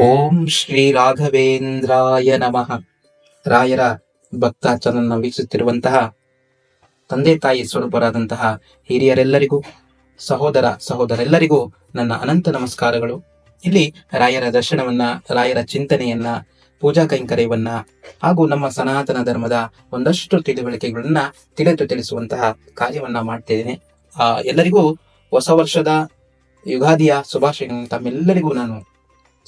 ಓಂ ಶ್ರೀ ರಾಘವೇಂದ್ರಾಯ ನಮಃ. ರಾಯರ ಭಕ್ತ ಚಾನಲ್ನ ವೀಕ್ಷಿಸುತ್ತಿರುವಂತಹ ತಂದೆ ತಾಯಿ ಸ್ವರೂಪರಾದಂತಹ ಹಿರಿಯರೆಲ್ಲರಿಗೂ, ಸಹೋದರ ಸಹೋದರೆಲ್ಲರಿಗೂ ನನ್ನ ಅನಂತ ನಮಸ್ಕಾರಗಳು. ಇಲ್ಲಿ ರಾಯರ ದರ್ಶನವನ್ನ, ರಾಯರ ಚಿಂತನೆಯನ್ನ, ಪೂಜಾ ಕೈಂಕರ್ಯವನ್ನ ಹಾಗೂ ನಮ್ಮ ಸನಾತನ ಧರ್ಮದ ಒಂದಷ್ಟು ತಿಳುವಳಿಕೆಗಳನ್ನ ತಿಳಿದು ತಿಳಿಸುವಂತಹ ಕಾರ್ಯವನ್ನ ಮಾಡ್ತಿದ್ದೇನೆ. ಆ, ಎಲ್ಲರಿಗೂ ಹೊಸ ವರ್ಷದ ಯುಗಾದಿಯ ಶುಭಾಶಯಗಳನ್ನು ತಮ್ಮೆಲ್ಲರಿಗೂ ನಾನು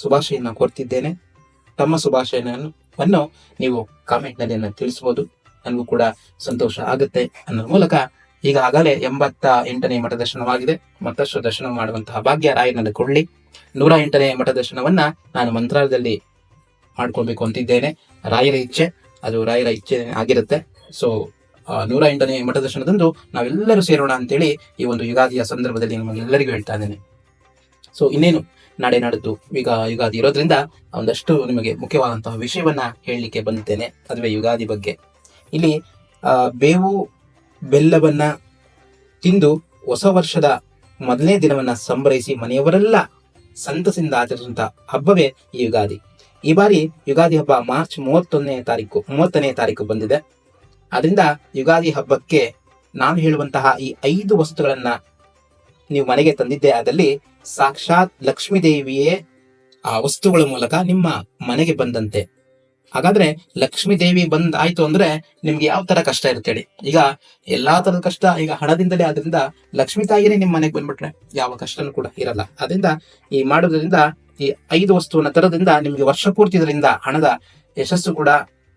ಶುಭಾಶಯನ ಕೊಡ್ತಿದ್ದೇನೆ. ತಮ್ಮ ಶುಭಾಶಯನವನ್ನು ನೀವು ಕಾಮೆಂಟ್ನಲ್ಲಿ ನನ್ನ ತಿಳಿಸಬಹುದು ನನಗೂ ಕೂಡ ಸಂತೋಷ ಆಗುತ್ತೆ ಅನ್ನೋ ಮೂಲಕ ಈಗಾಗಲೇ ಎಂಬತ್ತ ಎಂಟನೇ ಮಠ ದರ್ಶನವಾಗಿದೆ ಮತ್ತಷ್ಟು ದರ್ಶನ ಮಾಡುವಂತಹ ಭಾಗ್ಯ ರಾಯನನ್ನು ಕೊಡ್ಲಿ ನೂರ ಎಂಟನೇ ಮಠ ದರ್ಶನವನ್ನ ನಾನು ಮಂತ್ರಾಲಯದಲ್ಲಿ ಮಾಡ್ಕೊಳ್ಬೇಕು ಅಂತಿದ್ದೇನೆ. ರಾಯರ ಇಚ್ಛೆ, ಅದು ರಾಯರ ಇಚ್ಛೆ ಆಗಿರುತ್ತೆ. ಸೊ ನೂರ ಎಂಟನೇ ಮಠ ದರ್ಶನದಂದು ನಾವೆಲ್ಲರೂ ಸೇರೋಣ ಅಂತೇಳಿ ಈ ಒಂದು ಯುಗಾದಿಯ ಸಂದರ್ಭದಲ್ಲಿ ನಿಮಗೆಲ್ಲರಿಗೂ ಹೇಳ್ತಾ ಇದ್ದೇನೆ. ಸೊ ಇನ್ನೇನು ನಾಡೆ ನಾಡಿದ್ದು. ಈಗ ಯುಗಾದಿ ಇರೋದ್ರಿಂದ ಒಂದಷ್ಟು ನಿಮಗೆ ಮುಖ್ಯವಾದಂತಹ ವಿಷಯವನ್ನ ಹೇಳಲಿಕ್ಕೆ ಬಂದಿದ್ದೇನೆ. ಅದುವೇ ಯುಗಾದಿ ಬಗ್ಗೆ. ಇಲ್ಲಿ ಬೇವು ಬೆಲ್ಲವನ್ನ ತಿಂದು ಹೊಸ ವರ್ಷದ ಮೊದಲನೇ ದಿನವನ್ನ ಸಂಭ್ರಮಿಸಿ ಮನೆಯವರೆಲ್ಲ ಸಂತಸದಿಂದ ಆಚರಿಸುವಂತಹ ಹಬ್ಬವೇ ಈ ಯುಗಾದಿ. ಈ ಬಾರಿ ಯುಗಾದಿ ಹಬ್ಬ ಮಾರ್ಚ್ ಮೂವತ್ತೊಂದನೇ ತಾರೀಕು, ಮೂವತ್ತನೇ ತಾರೀಕು ಬಂದಿದೆ. ಅದರಿಂದ ಯುಗಾದಿ ಹಬ್ಬಕ್ಕೆ ನಾನು ಹೇಳುವಂತಹ ಈ ಐದು ವಸ್ತುಗಳನ್ನ ನೀವು ಮನೆಗೆ ತಂದಿದ್ದೆ ಆದಲ್ಲಿ ಸಾಕ್ಷಾತ್ ಲಕ್ಷ್ಮೀ ದೇವಿಯೇ ಆ ವಸ್ತುಗಳ ಮೂಲಕ ನಿಮ್ಮ ಮನೆಗೆ ಬಂದಂತೆ. ಹಾಗಾದ್ರೆ ಲಕ್ಷ್ಮೀ ದೇವಿ ಬಂದ್ ಆಯ್ತು ಅಂದ್ರೆ ನಿಮ್ಗೆ ಯಾವ ತರ ಕಷ್ಟ ಇರುತ್ತೆ ಹೇಳಿ. ಈಗ ಎಲ್ಲಾ ತರದ ಕಷ್ಟ ಈಗ ಹಣದಿಂದಲೇ ಆದ್ರಿಂದ ಲಕ್ಷ್ಮೀ ತಾಯಿನೇ ನಿಮ್ ಮನೆಗೆ ಬಂದ್ಬಿಟ್ರೆ ಯಾವ ಕಷ್ಟನೂ ಕೂಡ ಇರಲ್ಲ. ಅದರಿಂದ ಈ ಮಾಡೋದ್ರಿಂದ ಈ ಐದು ವಸ್ತುವನ್ನ ತರದಿಂದ ನಿಮ್ಗೆ ವರ್ಷ ಪೂರ್ತಿ ಇದರಿಂದ ಹಣದ ಯಶಸ್ಸು ಕೂಡ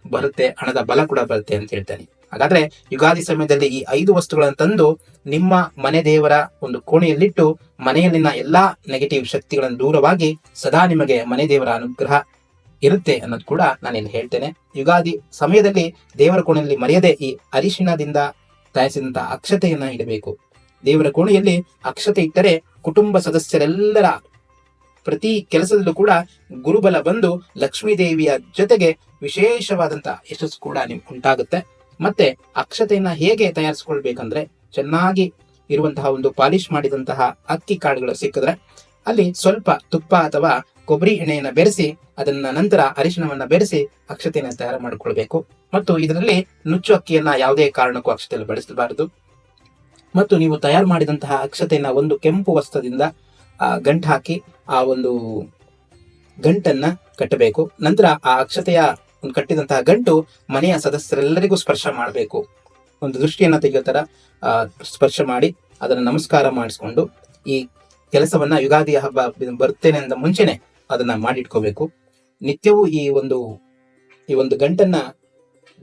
ಬರುತ್ತೆ, ಹಣದ ಬಲ ಕೂಡ ಬರುತ್ತೆ ಅಂತ ಹೇಳ್ತೇನೆ ಹಾಗಾದ್ರೆ ಯುಗಾದಿ ಸಮಯದಲ್ಲಿ ಈ ಐದು ವಸ್ತುಗಳನ್ನು ತಂದು ನಿಮ್ಮ ಮನೆ ದೇವರ ಒಂದು ಕೋಣೆಯಲ್ಲಿಟ್ಟು ಮನೆಯಲ್ಲಿನ ಎಲ್ಲಾ ನೆಗೆಟಿವ್ ಶಕ್ತಿಗಳನ್ನು ದೂರವಾಗಿ ಸದಾ ನಿಮಗೆ ಮನೆ ದೇವರ ಅನುಗ್ರಹ ಇರುತ್ತೆ ಅನ್ನೋದು ಕೂಡ ನಾನು ಇಲ್ಲಿ ಹೇಳ್ತೇನೆ. ಯುಗಾದಿ ಸಮಯದಲ್ಲಿ ದೇವರ ಕೋಣೆಯಲ್ಲಿ ಮರೆಯದೆ ಈ ಅರಿಶಿಣದಿಂದ ತಯಾರಿಸಿದಂತಹ ಅಕ್ಷತೆಯನ್ನ ಇಡಬೇಕು. ದೇವರ ಕೋಣೆಯಲ್ಲಿ ಅಕ್ಷತೆ ಇಟ್ಟರೆ ಕುಟುಂಬ ಸದಸ್ಯರೆಲ್ಲರ ಪ್ರತಿ ಕೆಲಸದಲ್ಲೂ ಕೂಡ ಗುರುಬಲ ಬಂದು ಲಕ್ಷ್ಮೀ ದೇವಿಯ ಜೊತೆಗೆ ವಿಶೇಷವಾದಂತಹ ಯಶಸ್ಸು ಕೂಡ ನಿಮ್ಗೆ ಉಂಟಾಗುತ್ತೆ. ಮತ್ತೆ ಅಕ್ಷತೆಯನ್ನ ಹೇಗೆ ತಯಾರಿಸ್ಕೊಳ್ಬೇಕಂದ್ರೆ ಚೆನ್ನಾಗಿ ಇರುವಂತಹ ಒಂದು ಪಾಲಿಶ್ ಮಾಡಿದಂತಹ ಅಕ್ಕಿ ಕಾಳುಗಳು ಸಿಕ್ಕಿದ್ರೆ ಅಲ್ಲಿ ಸ್ವಲ್ಪ ತುಪ್ಪ ಅಥವಾ ಕೊಬ್ಬರಿ ಎಣ್ಣೆಯನ್ನ ಬೆರೆಸಿ, ಅದನ್ನ ನಂತರ ಅರಿಶಿಣವನ್ನ ಬೆರೆಸಿ ಅಕ್ಷತೆಯನ್ನ ತಯಾರು ಮಾಡಿಕೊಳ್ಬೇಕು. ಮತ್ತು ಇದರಲ್ಲಿ ನುಚ್ಚು ಅಕ್ಕಿಯನ್ನ ಯಾವುದೇ ಕಾರಣಕ್ಕೂ ಅಕ್ಷತೆಯಲ್ಲಿ ಬಳಸಬಾರದು. ಮತ್ತು ನೀವು ತಯಾರು ಮಾಡಿದಂತಹ ಅಕ್ಷತೆಯನ್ನ ಒಂದು ಕೆಂಪು ವಸ್ತ್ರದಿಂದ ಗಂಟು ಹಾಕಿ ಆ ಒಂದು ಗಂಟನ್ನ ಕಟ್ಟಬೇಕು. ನಂತರ ಆ ಅಕ್ಷತೆಯ ಒಂದು ಕಟ್ಟಿದಂತಹ ಗಂಟು ಮನೆಯ ಸದಸ್ಯರೆಲ್ಲರಿಗೂ ಸ್ಪರ್ಶ ಮಾಡಬೇಕು. ಒಂದು ದೃಷ್ಟಿಯನ್ನು ತೆಗೆಯೋ ತರ ಸ್ಪರ್ಶ ಮಾಡಿ, ಅದನ್ನು ನಮಸ್ಕಾರ ಮಾಡಿಸ್ಕೊಂಡು ಈ ಕೆಲಸವನ್ನ ಯುಗಾದಿ ಹಬ್ಬ ಬರ್ತೇನೆ ಅಂತ ಮುಂಚೆನೆ ಅದನ್ನ ಮಾಡಿಟ್ಕೋಬೇಕು. ನಿತ್ಯವೂ ಈ ಒಂದು ಈ ಒಂದು ಗಂಟನ್ನ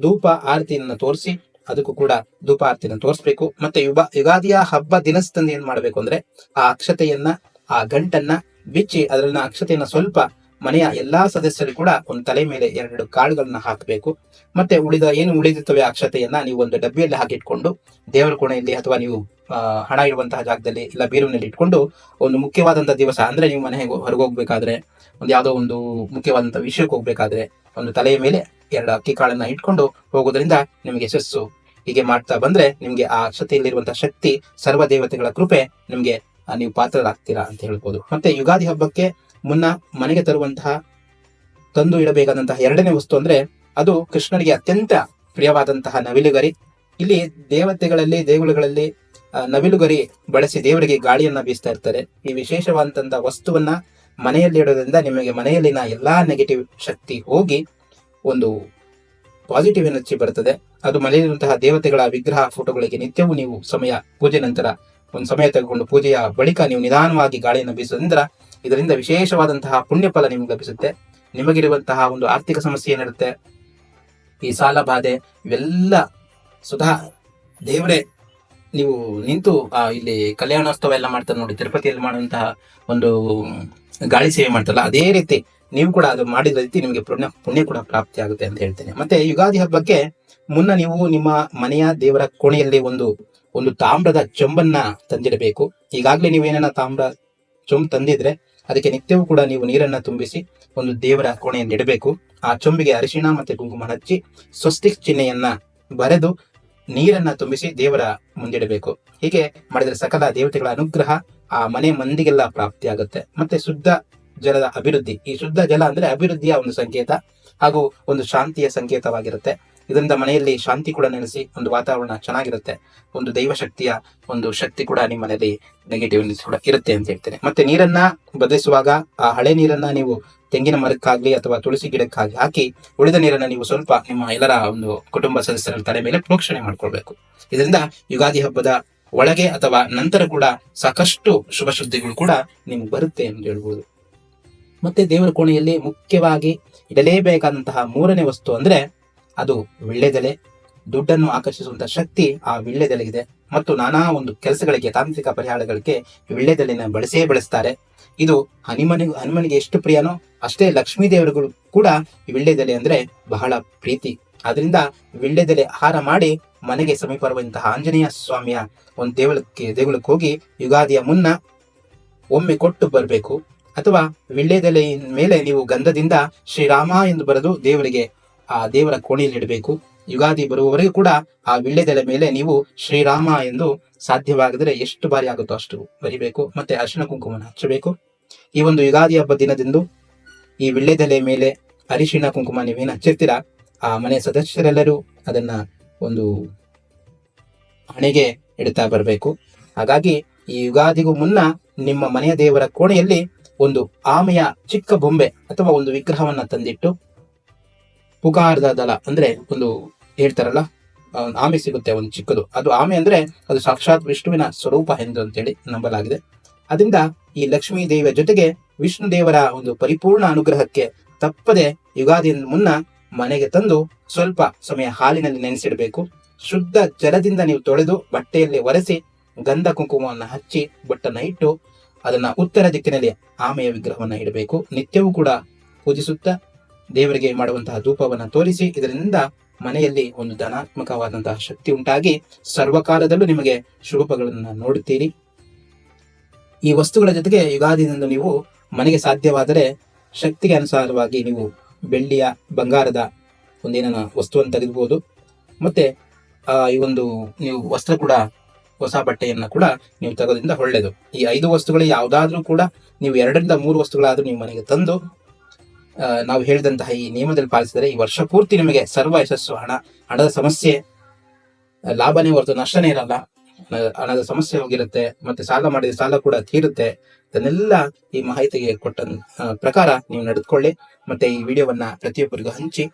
ಧೂಪ ಆರತಿಯನ್ನು ತೋರಿಸಿ, ಅದಕ್ಕೂ ಕೂಡ ಧೂಪ ಆರತಿಯನ್ನು ತೋರಿಸ್ಬೇಕು. ಮತ್ತೆ ಯುಗ, ಯುಗಾದಿಯ ಹಬ್ಬ ದಿನಸ್ತಂದು ಏನ್ ಮಾಡ್ಬೇಕು ಅಂದ್ರೆ ಆ ಅಕ್ಷತೆಯನ್ನ, ಆ ಗಂಟನ್ನ ಬಿಚ್ಚಿ, ಅದರಲ್ಲಿನ ಅಕ್ಷತೆಯನ್ನ ಸ್ವಲ್ಪ ಮನೆಯ ಎಲ್ಲಾ ಸದಸ್ಯರು ಕೂಡ ಒಂದು ತಲೆ ಮೇಲೆ ಎರಡು ಕಾಳುಗಳನ್ನ ಹಾಕಬೇಕು. ಮತ್ತೆ ಉಳಿದ ಏನು ಉಳಿದಿರ್ತವೆ ಅಕ್ಷತೆಯನ್ನ ನೀವು ಒಂದು ಡಬ್ಬಿಯಲ್ಲಿ ಹಾಕಿಟ್ಕೊಂಡು ದೇವರ ಕೋಣೆಯಲ್ಲಿ ಅಥವಾ ನೀವು ಹಣ ಇರುವಂತಹ ಜಾಗದಲ್ಲಿ ಇಲ್ಲ ಬೀರುವಿನಲ್ಲಿ ಇಟ್ಕೊಂಡು ಒಂದು ಮುಖ್ಯವಾದಂತಹ ದಿವಸ ಅಂದ್ರೆ ನೀವು ಮನೆಗೆ ಹೊರಗೆ ಹೋಗ್ಬೇಕಾದ್ರೆ ಒಂದು ಯಾವುದೋ ಒಂದು ಮುಖ್ಯವಾದಂತಹ ವಿಷಯಕ್ಕೆ ಹೋಗ್ಬೇಕಾದ್ರೆ ಒಂದು ತಲೆಯ ಮೇಲೆ ಎರಡು ಅಕ್ಕಿ ಕಾಳನ್ನ ಇಟ್ಕೊಂಡು ಹೋಗೋದ್ರಿಂದ ನಿಮಗೆ ಯಶಸ್ಸು ಹೀಗೆ ಮಾಡ್ತಾ ಬಂದ್ರೆ ನಿಮ್ಗೆ ಆ ಅಕ್ಷತೆಯಲ್ಲಿರುವಂತಹ ಶಕ್ತಿ ಸರ್ವ ದೇವತೆಗಳ ಕೃಪೆ ನಿಮ್ಗೆ ನೀವು ಪಾತ್ರರಾಗ್ತೀರಾ ಅಂತ ಹೇಳ್ಬೋದು. ಮತ್ತೆ ಯುಗಾದಿ ಹಬ್ಬಕ್ಕೆ ಮುನ್ನ ಮನೆಗೆ ತರುವಂತಹ ತಂದು ಇಡಬೇಕಾದಂತಹ ಎರಡನೇ ವಸ್ತು ಅಂದ್ರೆ ಅದು ಕೃಷ್ಣನಿಗೆ ಅತ್ಯಂತ ಪ್ರಿಯವಾದಂತಹ ನವಿಲುಗರಿ. ಇಲ್ಲಿ ದೇವತೆಗಳಲ್ಲಿ, ದೇಗುಲಗಳಲ್ಲಿ ನವಿಲುಗರಿ ಬಳಸಿ ದೇವರಿಗೆ ಗಾಳಿಯನ್ನ ಬೀಸ್ತಾ ಇರ್ತಾರೆ. ಈ ವಿಶೇಷವಾದಂತಹ ವಸ್ತುವನ್ನ ಮನೆಯಲ್ಲಿ ಇಡೋದ್ರಿಂದ ನಿಮಗೆ ಮನೆಯಲ್ಲಿನ ಎಲ್ಲಾ ನೆಗೆಟಿವ್ ಶಕ್ತಿ ಹೋಗಿ ಒಂದು ಪಾಸಿಟಿವ್ ಎನರ್ಜಿ ಬರ್ತದೆ. ಅದು ಮನೆಯಲ್ಲಿರುವಂತಹ ದೇವತೆಗಳ ವಿಗ್ರಹ ಫೋಟೋಗಳಿಗೆ ನಿತ್ಯವೂ ನೀವು ಸಮಯ, ಪೂಜೆ ನಂತರ ಒಂದು ಸಮಯ ತೆಗೆದುಕೊಂಡು ಪೂಜೆಯ ಬಳಿಕ ನೀವು ನಿಧಾನವಾಗಿ ಗಾಳಿಯನ್ನು ಬೀಸೋದ್ರಿಂದ ಇದರಿಂದ ವಿಶೇಷವಾದಂತಹ ಪುಣ್ಯ ಫಲ ನಿಮ್ಗೆ ಲಭಿಸುತ್ತೆ. ನಿಮಗಿರುವಂತಹ ಒಂದು ಆರ್ಥಿಕ ಸಮಸ್ಯೆ ಏನಿರುತ್ತೆ? ಈ ಸಾಲ ಬಾಧೆ ಇವೆಲ್ಲ ಸುಧಾ ದೇವರೇ ನೀವು ನಿಂತು ಆ, ಇಲ್ಲಿ ಕಲ್ಯಾಣೋತ್ಸವ ಎಲ್ಲ ಮಾಡ್ತಾರೆ ನೋಡಿ ತಿರುಪತಿಯಲ್ಲಿ ಮಾಡುವಂತಹ ಒಂದು ಗಾಳಿ ಸೇವೆ ಮಾಡ್ತಾರಲ್ಲ ಅದೇ ರೀತಿ ನೀವು ಕೂಡ ಅದು ಮಾಡಿದ ರೀತಿ ನಿಮಗೆ ಪುಣ್ಯ ಪುಣ್ಯ ಕೂಡ ಪ್ರಾಪ್ತಿ ಆಗುತ್ತೆ ಅಂತ ಹೇಳ್ತೇನೆ. ಮತ್ತೆ ಯುಗಾದಿ ಹಬ್ಬಕ್ಕೆ ಮುನ್ನ ನೀವು ನಿಮ್ಮ ಮನೆಯ ದೇವರ ಕೋಣೆಯಲ್ಲಿ ಒಂದು ಒಂದು ತಾಮ್ರದ ಚೊಂಬನ್ನ ತಂದಿಡಬೇಕು. ಈಗಾಗಲೇ ನೀವೇನ ತಾಮ್ರ ಚೊಂಬ್ ತಂದಿದ್ರೆ ಅದಕ್ಕೆ ನಿತ್ಯವೂ ಕೂಡ ನೀವು ನೀರನ್ನ ತುಂಬಿಸಿ ಒಂದು ದೇವರ ಕೋಣೆಯನ್ನು ಇಡಬೇಕು. ಆ ಚೊಂಬಿಗೆ ಅರಿಶಿಣ ಮತ್ತೆ ಕುಂಕುಮ ಹಚ್ಚಿ ಸ್ವಸ್ತಿಕ್ ಚಿಹ್ನೆಯನ್ನ ಬರೆದು ನೀರನ್ನ ತುಂಬಿಸಿ ದೇವರ ಮುಂದಿಡಬೇಕು. ಹೀಗೆ ಮಾಡಿದರೆ ಸಕಲ ದೇವತೆಗಳ ಅನುಗ್ರಹ ಆ ಮನೆ ಮಂದಿಗೆಲ್ಲ ಪ್ರಾಪ್ತಿಯಾಗುತ್ತೆ. ಮತ್ತೆ ಶುದ್ಧ ಜಲದ ಅಭಿವೃದ್ಧಿ. ಈ ಶುದ್ಧ ಜಲ ಅಂದ್ರೆ ಅಭಿವೃದ್ಧಿಯ ಒಂದು ಸಂಕೇತ ಹಾಗೂ ಒಂದು ಶಾಂತಿಯ ಸಂಕೇತವಾಗಿರುತ್ತೆ. ಇದರಿಂದ ಮನೆಯಲ್ಲಿ ಶಾಂತಿ ಕೂಡ ನೆಲೆಸಿ ಒಂದು ವಾತಾವರಣ ಚೆನ್ನಾಗಿರುತ್ತೆ. ಒಂದು ದೈವ ಶಕ್ತಿಯ ಒಂದು ಶಕ್ತಿ ಕೂಡ ನಿಮ್ಮ ಮನೆಯಲ್ಲಿ ನೆಗೆಟಿವ್ ಕೂಡ ಇರುತ್ತೆ ಅಂತ ಹೇಳ್ತೇನೆ. ಮತ್ತೆ ನೀರನ್ನ ಬದಲಿಸುವಾಗ ಆ ಹಳೆ ನೀರನ್ನ ನೀವು ತೆಂಗಿನ ಮರಕ್ಕಾಗ್ಲಿ ಅಥವಾ ತುಳಸಿ ಗಿಡಕ್ಕಾಗಿ ಹಾಕಿ ಉಳಿದ ನೀರನ್ನ ನೀವು ಸ್ವಲ್ಪ ನಿಮ್ಮ ಎಲ್ಲರ ಒಂದು ಕುಟುಂಬ ಸದಸ್ಯರ ತಲೆ ಮೇಲೆ ಪ್ರೋಕ್ಷಣೆ ಮಾಡ್ಕೊಳ್ಬೇಕು. ಇದರಿಂದ ಯುಗಾದಿ ಹಬ್ಬದ ಒಳಗೆ ಅಥವಾ ನಂತರ ಕೂಡ ಸಾಕಷ್ಟು ಶುಭ ಸುದ್ದಿಗಳು ಕೂಡ ನಿಮ್ಗೆ ಬರುತ್ತೆ ಅಂತ ಹೇಳ್ಬೋದು. ಮತ್ತೆ ದೇವರ ಕೋಣೆಯಲ್ಲಿ ಮುಖ್ಯವಾಗಿ ಇಡಲೇಬೇಕಾದಂತಹ ಮೂರನೇ ವಸ್ತು ಅಂದ್ರೆ ಅದು ವಿಳ್ಳೆದೆಲೆ. ದುಡ್ಡನ್ನು ಆಕರ್ಷಿಸುವಂತಹ ಶಕ್ತಿ ಆ ವಿಳ್ಳೆದೆಲೆಗಿದೆ. ಮತ್ತು ನಾನಾ ಒಂದು ಕೆಲಸಗಳಿಗೆ, ತಾಂತ್ರಿಕ ಪರಿಹಾರಗಳಿಗೆ ವೀಳ್ಯದೆಲೆನ ಬಳಸೇ ಬಳಸ್ತಾರೆ. ಇದು ಹನುಮನಿಗೆ ಹನುಮನಿಗೆ ಎಷ್ಟು ಪ್ರಿಯನೋ ಅಷ್ಟೇ ಲಕ್ಷ್ಮೀ ದೇವರುಗಳು ಕೂಡ ವಿಳ್ಳೆದೆಲೆ ಅಂದ್ರೆ ಬಹಳ ಪ್ರೀತಿ. ಅದರಿಂದ ವಿಳ್ಳೆದೆಲೆ ಆಹಾರ ಮಾಡಿ ಮನೆಗೆ ಸಮೀಪ ಇರುವಂತಹ ಆಂಜನೇಯ ಸ್ವಾಮಿಯ ಒಂದು ದೇವಳಕ್ಕೆ, ದೇಗುಲಕ್ಕೆ ಹೋಗಿ ಯುಗಾದಿಯ ಮುನ್ನ ಒಮ್ಮೆ ಕೊಟ್ಟು ಬರಬೇಕು. ಅಥವಾ ವಿಳ್ಳೆದೆಲೆಯ ಮೇಲೆ ನೀವು ಗಂಧದಿಂದ ಶ್ರೀರಾಮ ಎಂದು ಬರೆದು ದೇವರಿಗೆ ಆ ದೇವರ ಕೋಣೆಯಲ್ಲಿ ಇಡಬೇಕು ಯುಗಾದಿ ಬರುವವರೆಗೂ ಕೂಡ ಆ ವಿಳ್ಳೆದೆಲೆ ಮೇಲೆ ನೀವು ಶ್ರೀರಾಮ ಎಂದು ಸಾಧ್ಯವಾಗದರೆ ಎಷ್ಟು ಬಾರಿ ಆಗುತ್ತೋ ಅಷ್ಟು ಬರಿಬೇಕು, ಮತ್ತೆ ಅರಿಶಿಣ ಕುಂಕುಮನ ಹಚ್ಚಬೇಕು. ಈ ಒಂದು ಯುಗಾದಿ ಹಬ್ಬ ದಿನದಿಂದ ಈ ವಿಳ್ಳೆದೆಲೆ ಮೇಲೆ ಅರಿಶಿಣ ಕುಂಕುಮ ನೀವೇನು ಹಚ್ಚಿರ್ತೀರಾ? ಆ ಮನೆ ಸದಸ್ಯರೆಲ್ಲರೂ ಅದನ್ನ ಒಂದು ಹಣೆಗೆ ಇಡ್ತಾ ಬರಬೇಕು. ಹಾಗಾಗಿ ಈ ಯುಗಾದಿಗೂ ಮುನ್ನ ನಿಮ್ಮ ಮನೆಯ ದೇವರ ಕೋಣೆಯಲ್ಲಿ ಒಂದು ಆಮೆಯ ಚಿಕ್ಕ ಬೊಂಬೆ ಅಥವಾ ಒಂದು ವಿಗ್ರಹವನ್ನ ತಂದಿಟ್ಟು ಪುಗಾರದ ದಳ ಅಂದ್ರೆ ಒಂದು ಹೇಳ್ತಾರಲ್ಲ ಆಮೆ ಸಿಗುತ್ತೆ ಒಂದು ಚಿಕ್ಕದು. ಅದು ಆಮೆ ಅಂದ್ರೆ ಅದು ಸಾಕ್ಷಾತ್ ವಿಷ್ಣುವಿನ ಸ್ವರೂಪ ಎಂದು ಅಂತೇಳಿ ನಂಬಲಾಗಿದೆ. ಅದರಿಂದ ಈ ಲಕ್ಷ್ಮೀ ದೇವಿಯ ಜೊತೆಗೆ ವಿಷ್ಣು ದೇವರ ಒಂದು ಪರಿಪೂರ್ಣ ಅನುಗ್ರಹಕ್ಕೆ ತಪ್ಪದೆ ಯುಗಾದಿ ಮುನ್ನ ಮನೆಗೆ ತಂದು ಸ್ವಲ್ಪ ಸಮಯ ಹಾಲಿನಲ್ಲಿ ನೆನೆಸಿಡಬೇಕು. ಶುದ್ಧ ಜಲದಿಂದ ನೀವು ತೊಳೆದು ಬಟ್ಟೆಯಲ್ಲಿ ಒರೆಸಿ ಗಂಧ ಕುಂಕುಮವನ್ನು ಹಚ್ಚಿ ಬೊಟ್ಟನ್ನ ಇಟ್ಟು ಅದನ್ನ ಉತ್ತರ ದಿಕ್ಕಿನಲ್ಲಿ ಆಮೆಯ ವಿಗ್ರಹವನ್ನ ಇಡಬೇಕು. ನಿತ್ಯವೂ ಕೂಡ ಪೂಜಿಸುತ್ತಾ ದೇವರಿಗೆ ಮಾಡುವಂತಹ ಧೂಪವನ್ನು ತೋರಿಸಿ, ಇದರಿಂದ ಮನೆಯಲ್ಲಿ ಒಂದು ಧನಾತ್ಮಕವಾದಂತಹ ಶಕ್ತಿ ಉಂಟಾಗಿ ಸರ್ವಕಾಲದಲ್ಲೂ ನಿಮಗೆ ಶುಭಗಳನ್ನು ನೋಡುತ್ತೀರಿ. ಈ ವಸ್ತುಗಳ ಜೊತೆಗೆ ಯುಗಾದಿನಿಂದ ನೀವು ಮನೆಗೆ ಸಾಧ್ಯವಾದರೆ ಶಕ್ತಿಗೆ ಅನುಸಾರವಾಗಿ ನೀವು ಬೆಳ್ಳಿಯ, ಬಂಗಾರದ ಒಂದೇನ ವಸ್ತುವನ್ನು ತೆಗೆದುಬಹುದು ಮತ್ತೆ ಈ ಒಂದು ನೀವು ವಸ್ತ್ರ ಕೂಡ, ಹೊಸ ಬಟ್ಟೆಯನ್ನು ಕೂಡ ನೀವು ತಗೋದ್ರಿಂದ ಒಳ್ಳೆಯದು. ಈ ಐದು ವಸ್ತುಗಳು ಯಾವುದಾದ್ರೂ ಕೂಡ ನೀವು ಎರಡರಿಂದ ಮೂರು ವಸ್ತುಗಳಾದರೂ ನೀವು ಮನೆಗೆ ತಂದು ನಾವು ಹೇಳಿದಂತಹ ಈ ನಿಯಮದಲ್ಲಿ ಪಾಲಿಸಿದರೆ ಈ ವರ್ಷ ಪೂರ್ತಿ ನಿಮಗೆ ಸರ್ವ ಯಶಸ್ಸು, ಹಣ, ಹಣದ ಸಮಸ್ಯೆ, ಲಾಭನೇ ಹೊರತು ನಷ್ಟನೇ ಇರಲ್ಲ. ಹಣದ ಸಮಸ್ಯೆ ಹೋಗಿರುತ್ತೆ, ಮತ್ತೆ ಸಾಲ ಮಾಡಿದ ಸಾಲ ಕೂಡ ತೀರುತ್ತೆ. ಇದನ್ನೆಲ್ಲ ಈ ಮಾಹಿತಿಗೆ ಕೊಟ್ಟ ಪ್ರಕಾರ ನೀವು ನಡೆದುಕೊಳ್ಳಿ. ಮತ್ತೆ ಈ ವಿಡಿಯೋವನ್ನ ಪ್ರತಿಯೊಬ್ಬರಿಗೂ ಹಂಚಿ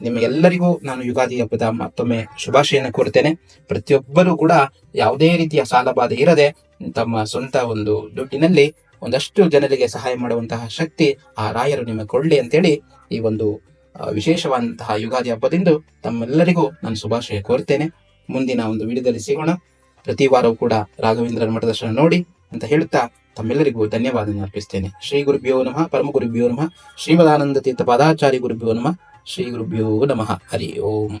ನಿಮಗೆಲ್ಲರಿಗೂ ನಾನು ಯುಗಾದಿ ಹಬ್ಬದ ಮತ್ತೊಮ್ಮೆ ಶುಭಾಶಯನ ಕೋರುತ್ತೇನೆ. ಪ್ರತಿಯೊಬ್ಬರೂ ಕೂಡ ಯಾವುದೇ ರೀತಿಯ ಸಾಲ ಬಾಧೆ ಇರದೆ ತಮ್ಮ ಸ್ವಂತ ಒಂದು ದುಡ್ಡಿನಲ್ಲಿ ಒಂದಷ್ಟು ಜನರಿಗೆ ಸಹಾಯ ಮಾಡುವಂತಹ ಶಕ್ತಿ ಆ ರಾಯರು ನಿಮಗೆ ಕೊಡಲಿ ಅಂತೇಳಿ ಈ ಒಂದು ವಿಶೇಷವಾದಂತಹ ಯುಗಾದಿ ಹಬ್ಬದಿಂದು ತಮ್ಮೆಲ್ಲರಿಗೂ ನಾನು ಶುಭಾಶಯ ಕೋರ್ತೇನೆ. ಮುಂದಿನ ಒಂದು ವಿಡಿಯೋದಲ್ಲಿ ಸಿಗೋಣ. ಪ್ರತಿ ವಾರವೂ ಕೂಡ ರಾಘವೇಂದ್ರನ ಮಠದರ್ಶನ ನೋಡಿ ಅಂತ ಹೇಳುತ್ತಾ ತಮ್ಮೆಲ್ಲರಿಗೂ ಧನ್ಯವಾದ ಅರ್ಪಿಸ್ತೇನೆ. ಶ್ರೀ ಗುರುಭ್ಯೋ ನಮಃ. ಪರಮ ಗುರುಭ್ಯೋ ನಮಃ. ಶ್ರೀಮದಾನಂದ ತೀರ್ಥ ಪದಾಚಾರ್ಯ ಗುರುಭ್ಯೋ ನಮಃ. ಶ್ರೀ ಗುರುಭ್ಯೋ ನಮಃ. ಹರಿ ಓಂ.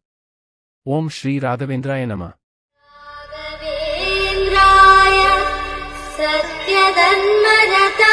ഓം ശ്രീ രാഘവേന്ദ്രായ നമ. സത്യധന്മരത